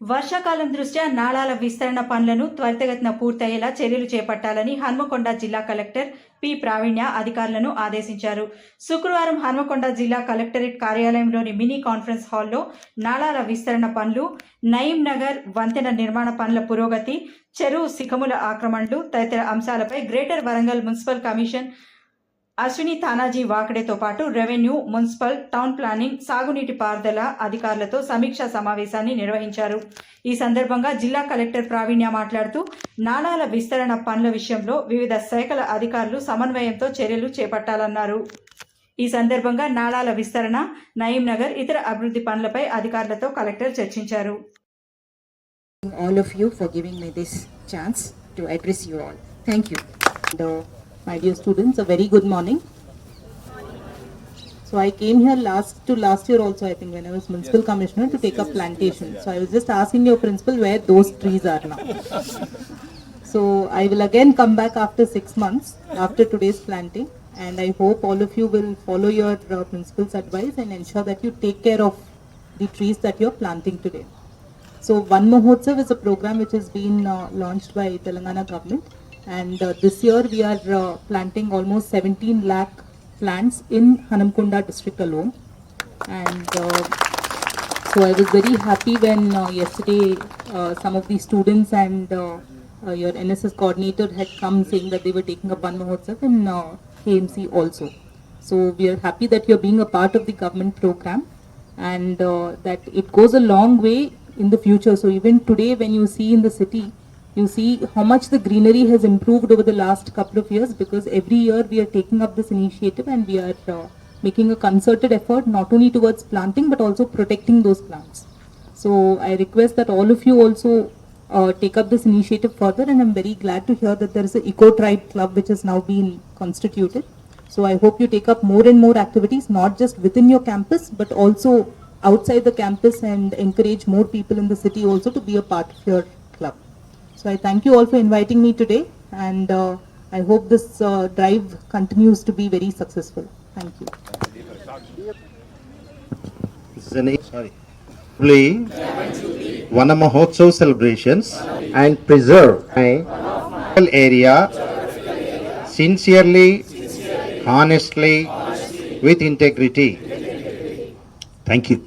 వర్షాకాలం దృష్ట్యా నాళాల విస్తరణ పనులను త్వరితగతిన పూర్తయ్యేలా చర్యలు చేపట్టాలని హన్మకొండ జిల్లా కలెక్టర్ పి. ప్రావీణ్య అధికారులను ఆదేశించారు. శుక్రవారం హన్మకొండ జిల్లా కలెక్టరేట్ కార్యాలయంలోని మినీ కాన్ఫరెన్స్ హాల్లో నాళాల విస్తరణ పనులు నయీం నగర్ వంతెన నిర్మాణ పనుల పురోగతి చెరువు సిఖముల ఆక్రమణలు తదితర అంశాలపై greater Warangal municipal commission Ashwini Tanaji వాకడేతో పాటు రెవెన్యూ మున్సిపల్ టౌన్ ప్లానింగ్ సాగునీటి పారుదల అధికారులతో సమీక్షా సమావేశాన్ని నిర్వహించారు ఈ సందర్భంగా జిల్లా కలెక్టర్ ప్రావీణ్య మాట్లాడుతూ నాణాల విస్తరణ పనుల విషయంలో వివిధ శాఖల అధికారులు సమన్వయంతో చర్యలు చేపట్టాలన్నారు ఈ సందర్భంగా నాళాల విస్తరణ నయీం నగర్ ఇతర అభివృద్ధి పనులపై అధికారులతో కలెక్టర్ చర్చించారు all of you for giving me this chance to address you all. Thank you. My dear students, a very good morning. So I came here last to last year also, I think, when I was municipal commissioner to take up plantation. So I was just asking your principal where those trees are now. So I will again come back after six months after today's planting, and I hope all of you will follow your uh, principal's advice and ensure that you take care of the trees that you are planting today. So One Mahotsav is a program which has been uh, launched by Telangana government and uh, this year we are uh, planting almost 17 lakh plants in Hanamkunda district alone. And uh, so I was very happy when yesterday some of the students and your NSS coordinator had come saying that they were taking up One Mahotsav in KMC also. So we are happy that you're being a part of the government program and uh, that it goes a long way in the future. So even today, when you see in the city, you see how much the greenery has improved over the last couple of years because every year we are taking up this initiative and we are uh, making a concerted effort not only towards planting but also protecting those plants. So I request that all of you also uh, take up this initiative further and I'm very glad to hear that there is a Eco Tribe Club which has now been constituted. So I hope you take up more and more activities, not just within your campus, but also outside the campus and encourage more people in the city also to be a part of your. So I thank you all for inviting me today and uh, I hope this uh, drive continues to be very successful. Thank you. Zane- sorry. Jubilee, Vana Mahotsav celebrations and preserve my area sincerely, honestly, with integrity. Thank you.